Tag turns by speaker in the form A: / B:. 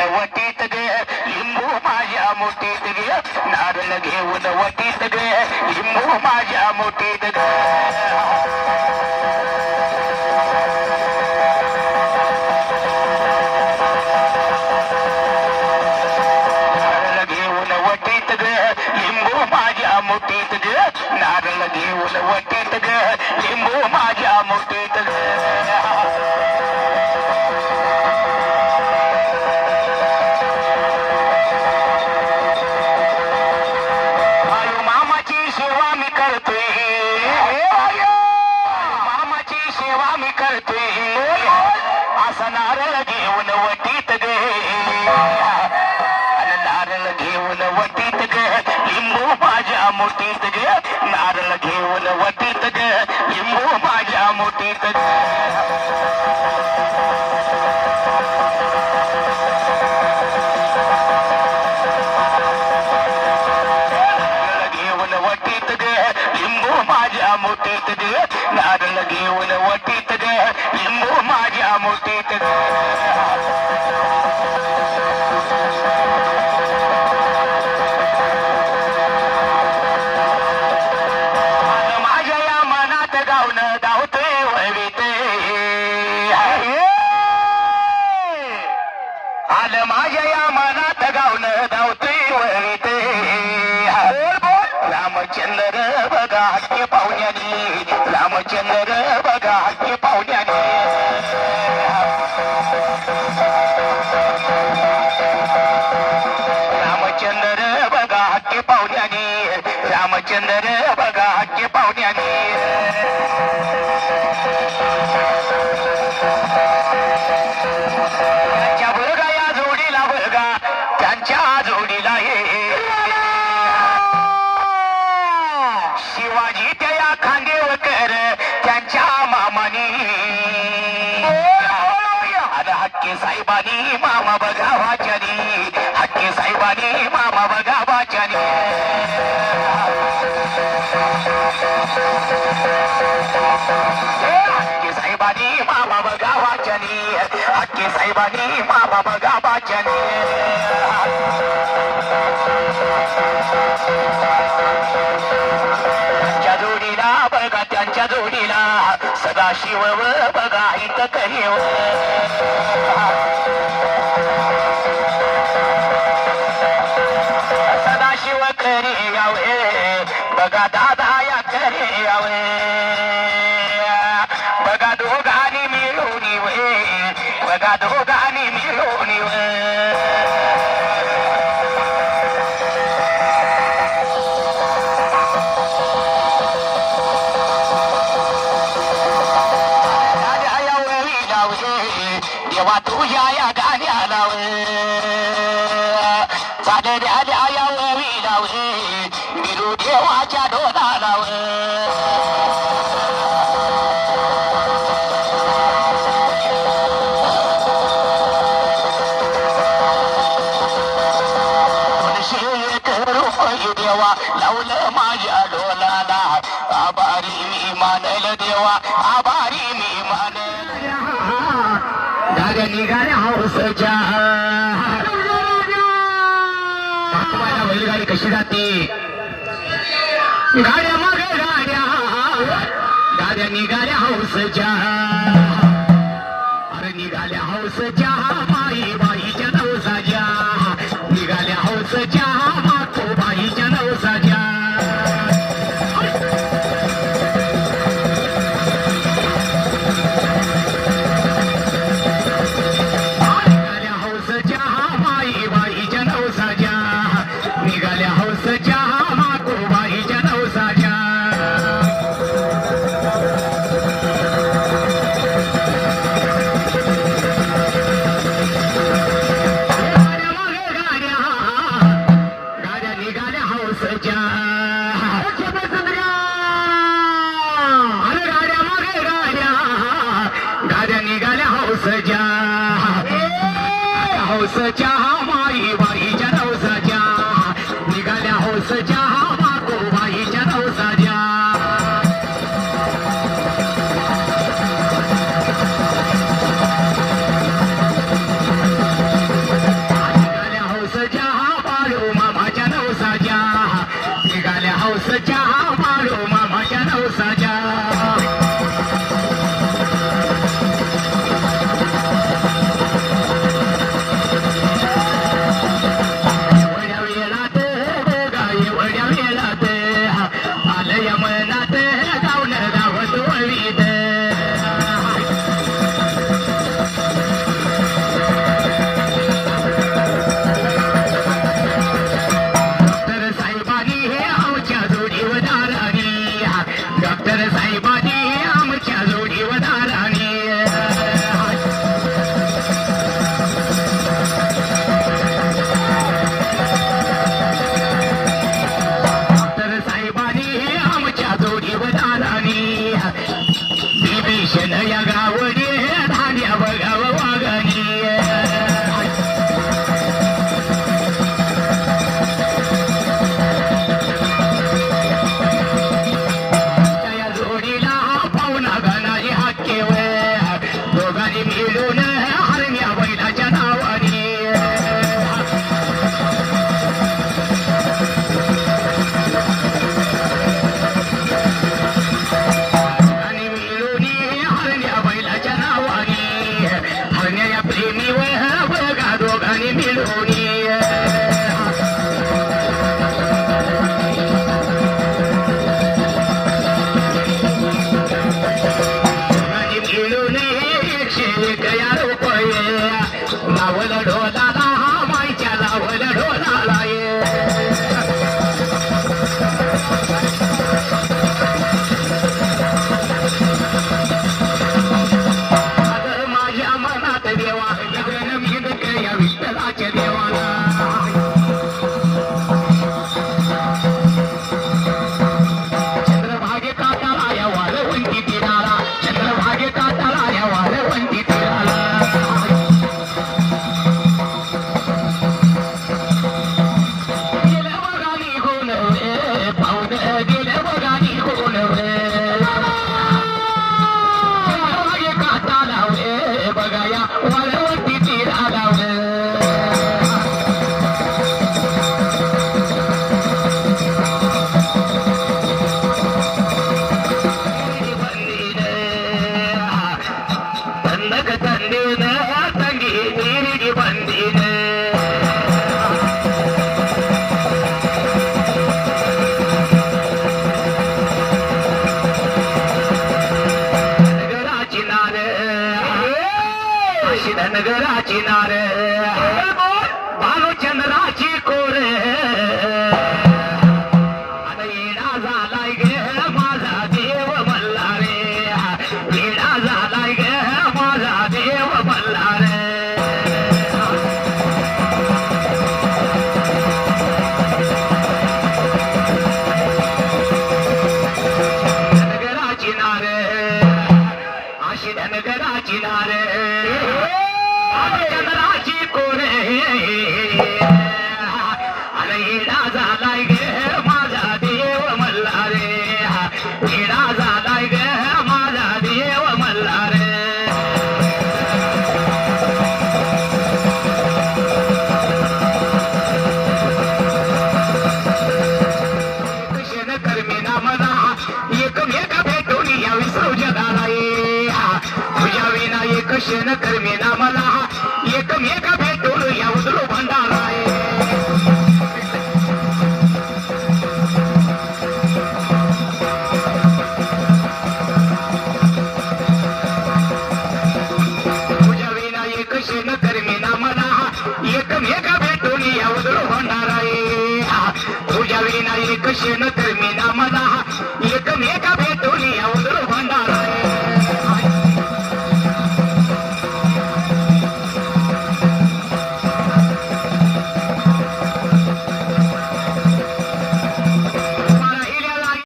A: घेऊन वटीत गे लिंबू माझ्या मोठीत गे नारळ घेऊन वटीत गे लिंबू माझ्या मोठीत गे. घेऊन वटीत ग माझ्या मुठीत ग नारळ घेऊन वटीत ग लिंबू माझ्या मुठीत ग. करते मामाची सेवा मी करतोय असा नारळ घेऊन वटीत गे अन नारळ घेऊन वटीत ग लिंबू माझ्या मोठीत गे. नारळ घेऊन वटीत ग लिंबू माझ्या मोठीत ग. माझ्या माझ्या या मनात गावणं धावते वळविते. आलं माझ्या या मनात गावणं धावते वळविते. रामचंद्र बघा हक्के पाहुण्याने. रामचंद्र बघा हक्के हक्के पाहुण्याने. रामचंद्र बघा हक्के पाहुण्याने. त्यांच्या बघा या जोडीला बघा त्यांच्या जोडीला ये शिवाजी त्या या खांदेव त्यांच्या मामानी. हक्के साहेबानी मामा बघा वाच्यानी. हक्के साहेबानी मामा बघा वाच्यानी हक्के साहेबानी मामा बघा वाच्यानी हक्के साहेबानी मामा बघा वाच्यानी त्यांच्या जोडीला बघा त्यांच्या जोडीला सदाशिव व बघा इथं करीव चालल्या या बिरू देवाच्या डोला देवा लावलं माझ्या डोलाला आभारी मी मानल देवा आभारी मी मानल निघाल्या हौसच्या कशी जाते गाड्या मग गाड्या गाड्या निघाल्या हौसच्या। अरे निघाल्या हौसच्या। हौसच्या हा पाळू मामाच्या नवसाच्या. निघाल्या हौसच्या हा पाळू नगराची नार। भानुचंद्राची कोर। येडा झालाय गे माझा देव मल्ला रे येडा झालाय गे माझा देव मल्ला रे नगराची नार। आशी नगराची नार। कोरे माझ्या विनारी कशी न धर्मी नामदा एकमेका भेट